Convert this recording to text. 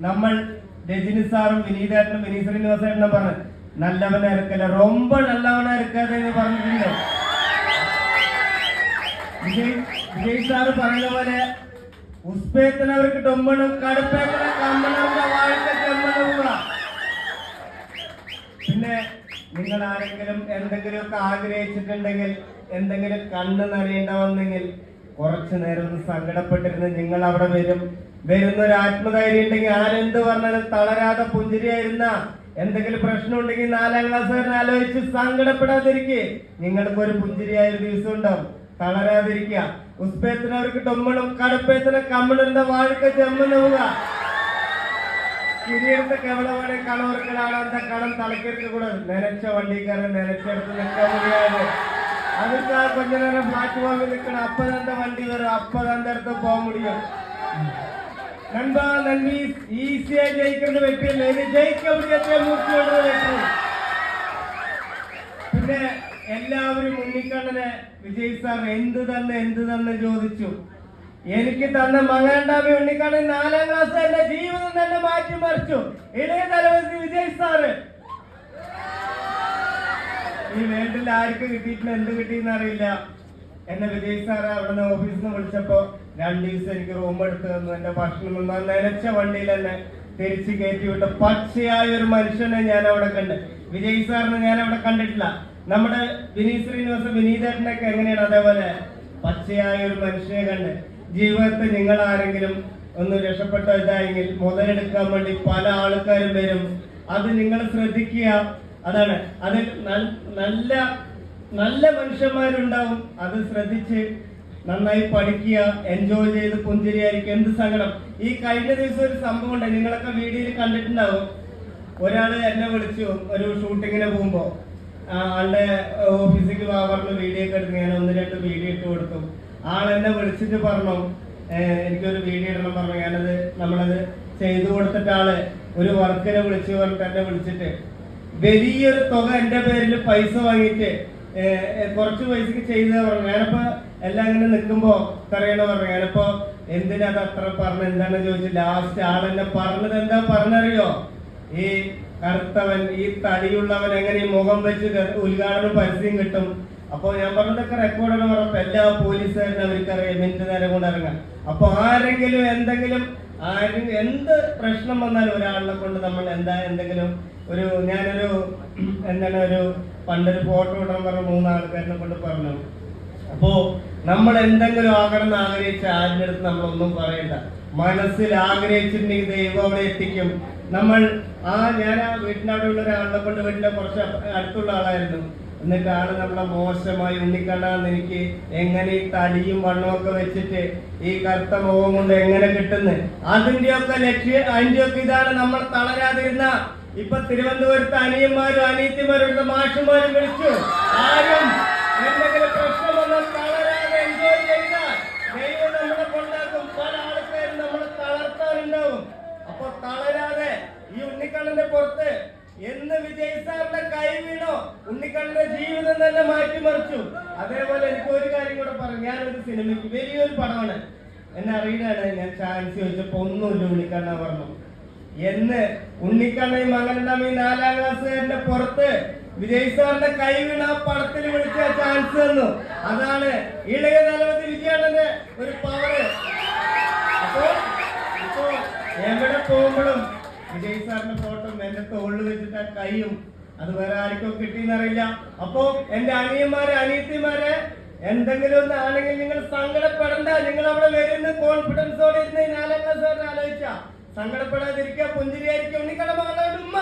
നമ്മൾ രജനി സാറും വിനീതേട്ടനും വിനീത് ശ്രീനിവാസേട്ടനും പറഞ്ഞു നല്ലവനെ ഇറക്കല്ല ரொம்ப നല്ലവനെ ഇറക്കാതെ എന്ന് പറഞ്ഞിട്ടുണ്ട് വിജയ് വിജയ് സാറ് പറഞ്ഞ പോലെ ഉസ്പേത്തിനവർക്ക് ടൊമ്പണും കടുപ്പേത്തിന് കമ്മണവരുടെ വാഴ്ച ചെമ്മണവുക പിന്നെ നിങ്ങൾ ആരെങ്കിലും എന്തെങ്കിലുമൊക്കെ ആഗ്രഹിച്ചിട്ടുണ്ടെങ്കിൽ എന്തെങ്കിലും കണ്ണ് നിറയേണ്ട വന്നെങ്കിൽ കുറച്ചു നേരം ഒന്ന് സങ്കടപ്പെട്ടിരുന്ന് നിങ്ങൾ അവിടെ വരും. വരുന്ന ഒരു ആത്മധൈര്യം ഉണ്ടെങ്കിൽ ആരെന്ത് പറഞ്ഞാലും തളരാതെ പുഞ്ചിരിയായിരുന്ന എന്തെങ്കിലും പ്രശ്നം ഉണ്ടെങ്കിൽ നാലാം ക്ലാസ്സുകാരൻ ആലോചിച്ച് സങ്കടപ്പെടാതിരിക്കെ. നിങ്ങൾക്ക് ഒരു പുഞ്ചിരിയായ ദിവസം ഉണ്ടാവും. തളരാതിരിക്കുക. ഉസ്പേത്തിനവർക്ക് ടൊമ്മളും കടപ്പേത്തിന് കമ്മിളുടെ വാഴക്ക് ചെമ്മുന്നുക കിരിയെടുത്ത കവളമാണ് കളവർക്കലാണ് അന്ത കളം? തലക്കിരുക്കൂടാ നനച്ച വണ്ടിക്കാരൻ നനച്ചെടുത്ത് നിൽക്കാൻ മുടിയാതെ அதுக்கு கொஞ்ச நேரம் பிளாட்ஃபார்ம் இருக்கணும் அப்பதான் வண்டி வரும் அப்பதான் அந்த இடத்துக்கு போக முடியும் நண்பா நன்றி ஈஸியா ஜெயிக்கிறது வெற்றி இல்லை இது ജയിക്ക മൃഗത്തെ മൂക്കിയോട് വെച്ചു പിന്നെ എല്ലാവരും ഉണ്ണിക്കണ്ണനെ വിജയ് സാർ എന്ത് തന്നെ എന്ത് തന്നെ ചോദിച്ചു. എനിക്ക് തന്ന മകണ്ടാമി ഉണ്ണിക്കണ്ണൻ നാലാം ക്ലാസ് എന്റെ ജീവിതം തന്നെ മാറ്റിമറിച്ചു. ഇളയ തലവത്തി വിജയ് സാറ് ഈ വേൾഡിൽ ആർക്ക് കിട്ടിയിട്ടില്ല എന്ത് കിട്ടിയെന്ന് അറിയില്ല. എന്നെ വിജയ് സാറ് അവിടെ നിന്ന് ഓഫീസിൽ നിന്ന് വിളിച്ചപ്പോ രണ്ടു ദിവസം എനിക്ക് റൂം എടുത്ത് തന്നു. എന്റെ ഭക്ഷണം നനച്ച വണ്ടിയിൽ തന്നെ തിരിച്ച് കയറ്റി വിട്ട. പച്ചയായ ഒരു മനുഷ്യനെ ഞാൻ അവിടെ കണ്ട്. വിജയ് സാറിനെ ഞാൻ അവിടെ കണ്ടിട്ടില്ല. നമ്മുടെ വിനീത് ശ്രീനിവാസ വിനീതേട്ടനൊക്കെ എങ്ങനെയാണ് അതേപോലെ? പച്ചയായ ഒരു മനുഷ്യനെ കണ്ട്. ജീവിതത്തിൽ നിങ്ങൾ ആരെങ്കിലും ഒന്ന് രക്ഷപ്പെട്ട ഇതായെങ്കിൽ മുതലെടുക്കാൻ വേണ്ടി പല ആൾക്കാരും വരും. അത് നിങ്ങൾ ശ്രദ്ധിക്കുക. അതാണ്. അതിൽ നല്ല നല്ല മനുഷ്യന്മാരുണ്ടാവും. അത് ശ്രദ്ധിച്ച് നന്നായി പഠിക്കുക എൻജോയ് ചെയ്ത് പുഞ്ചിരിയായിരിക്കും എന്ത് സങ്കടം. ഈ കഴിഞ്ഞ ദിവസം ഒരു സംഭവം ഉണ്ട്. നിങ്ങളൊക്കെ വീഡിയോയിൽ കണ്ടിട്ടുണ്ടാവും. ഒരാൾ എന്നെ വിളിച്ചു. ഒരു ഷൂട്ടിങ്ങിന് പോകുമ്പോൾ ആളുടെ ഓഫീസിലേക്ക് പറഞ്ഞു വീഡിയോ ഒക്കെ എടുത്ത് ഞാൻ ഒന്ന് രണ്ട് വീഡിയോ ഇട്ട് കൊടുത്തു. ആൾ എന്നെ വിളിച്ചിട്ട് പറഞ്ഞു "ഏഹ്, എനിക്കൊരു വീഡിയോ ഇടണം പറഞ്ഞു. ഞാനത് നമ്മളത് ചെയ്തു കൊടുത്തിട്ട് ഒരു വർക്കിനെ വിളിച്ചു പറഞ്ഞിട്ട് എന്നെ വിളിച്ചിട്ട് വലിയൊരു തുക എന്റെ പേരിൽ പൈസ വാങ്ങിയിട്ട് കുറച്ച് പൈസക്ക് ചെയ്ത പറഞ്ഞു ഞാനിപ്പോ എല്ലാം ഇങ്ങനെ നിൽക്കുമ്പോ പറയണ പറഞ്ഞു ഞാനിപ്പോ എന്തിനാ അത് അത്ര പറഞ്ഞ എന്താണ് ചോദിച്ചു ലാസ്റ്റ് എന്നെ പറഞ്ഞത് എന്താ പറഞ്ഞറിയോ ഈ കറുത്തവൻ ഈ തടിയുള്ളവൻ എങ്ങനെ മുഖം വെച്ച് ഉദ്ഘാടനം പരസ്യം കിട്ടും? അപ്പൊ ഞാൻ പറഞ്ഞതൊക്കെ എന്ന് പറഞ്ഞപ്പോ എല്ലാ പോലീസുകാരും അവർക്കറിയാം. മിനിറ്റ് നേരം കൊണ്ട് ഇറങ്ങാം അപ്പൊ ആരെങ്കിലും എന്തെങ്കിലും ആരെങ്കിലും എന്ത് പ്രശ്നം വന്നാലും ഒരാളിനെ കൊണ്ട് നമ്മൾ എന്താ എന്തെങ്കിലും ഒരു ഞാനൊരു എന്താണ് ഒരു പണ്ടൊരു ഫോട്ടോ ഇടാൻ പറഞ്ഞ മൂന്ന് ആൾക്കാരിനെ കൊണ്ട് പറഞ്ഞു അപ്പോ നമ്മൾ എന്തെങ്കിലും ആകണം എന്ന് ആഗ്രഹിച്ച ആരുടെ അടുത്ത് നമ്മളൊന്നും പറയണ്ട. മനസ്സിൽ ആഗ്രഹിച്ചിട്ടുണ്ടെങ്കിൽ ദൈവം അവിടെ എത്തിക്കും. നമ്മൾ ആ ഞാൻ ആ വീട്ടിന്റെ അവിടെ ഉള്ള ഒരാളെ കൊണ്ട് വീട്ടിലെ കുറച്ച് അടുത്തുള്ള ആളായിരുന്നു. എന്നിട്ട് ആൾ നമ്മളെ മോശമായി ഉണ്ണിക്കണ്ടാന്ന് എനിക്ക് എങ്ങനെ ഈ തടിയും വണ്ണമൊക്കെ വെച്ചിട്ട് ഈ കറുത്ത മുഖം കൊണ്ട് എങ്ങനെ കിട്ടുന്നു? അതിന്റെയൊക്കെ ലക്ഷ്യം അതിന്റെയൊക്കെ ഇതാണ് നമ്മൾ തളരാതിരുന്ന ഇപ്പൊ തിരുവനന്തപുരത്ത് അനിയന്മാരും അനിയത്തിമാരും മാഷുമാരും വിളിച്ചു. ആരും എന്തെങ്കിലും പ്രശ്നം വന്നാൽ തളരാതെ എൻജോയ് ചെയ്താൽ ദൈവം നമ്മളെ കൊണ്ടാക്കും. പല ആൾക്കാരും നമ്മളെ തളർത്താനുണ്ടാവും. അപ്പൊ തളരാതെ ഈ ഉണ്ണിക്കണ്ണന്റെ പുറത്ത് എന്ന് വിജയ് സാറിന്റെ കൈ വീണോ ഉണ്ണിക്കണ്ണന്റെ ജീവിതം തന്നെ മാറ്റിമറിച്ചു. അതേപോലെ എനിക്ക് ഒരു കാര്യം കൂടെ പറഞ്ഞു ഞാനൊരു സിനിമയ്ക്ക് വലിയൊരു പടമാണ്. എന്നെ അറിയില്ല ഞാൻ ചാൻസ് ചോദിച്ചപ്പോ ഒന്നുമില്ല ഉണ്ണിക്കണ്ണ പറഞ്ഞു. എന്ന് ഉണ്ണിക്കണ്ണയും ഈ നാലാം ക്ലാസ്സുകാരന്റെ പുറത്ത് വിജയ് സാറിന്റെ കൈ വീണ പടത്തിൽ വിളിച്ച ചാൻസ് തന്നു. അതാണ് ഇളയ തലവതി വിജയാണന്റെ ഒരു പവറ് അപ്പോ ഇപ്പോ എവിടെ പോകുമ്പോഴും വിജയ് സാറിന്റെ ഫോട്ടോ എന്റെ തോളിൽ വെച്ചിട്ട് കൈയും അത് വേറെ ആർക്കും കിട്ടിയെന്നറിയില്ല. അപ്പോ എന്റെ അനിയന്മാരെ അനിയത്തിമാരെ എന്തെങ്കിലും ഒന്ന് ആണെങ്കിൽ നിങ്ങൾ സങ്കടപ്പെടണ്ട. നിങ്ങൾ അവിടെ വരുന്ന കോൺഫിഡൻസോടെ ഇരുന്ന് നാലാം ക്ലാസ് ആലോചിച്ച. സങ്കടപ്പെടാതിരിക്കുക പുഞ്ചിരിയായിരിക്കും ഉണ്ണിക്കട മകളുടെ ഉമ്മ.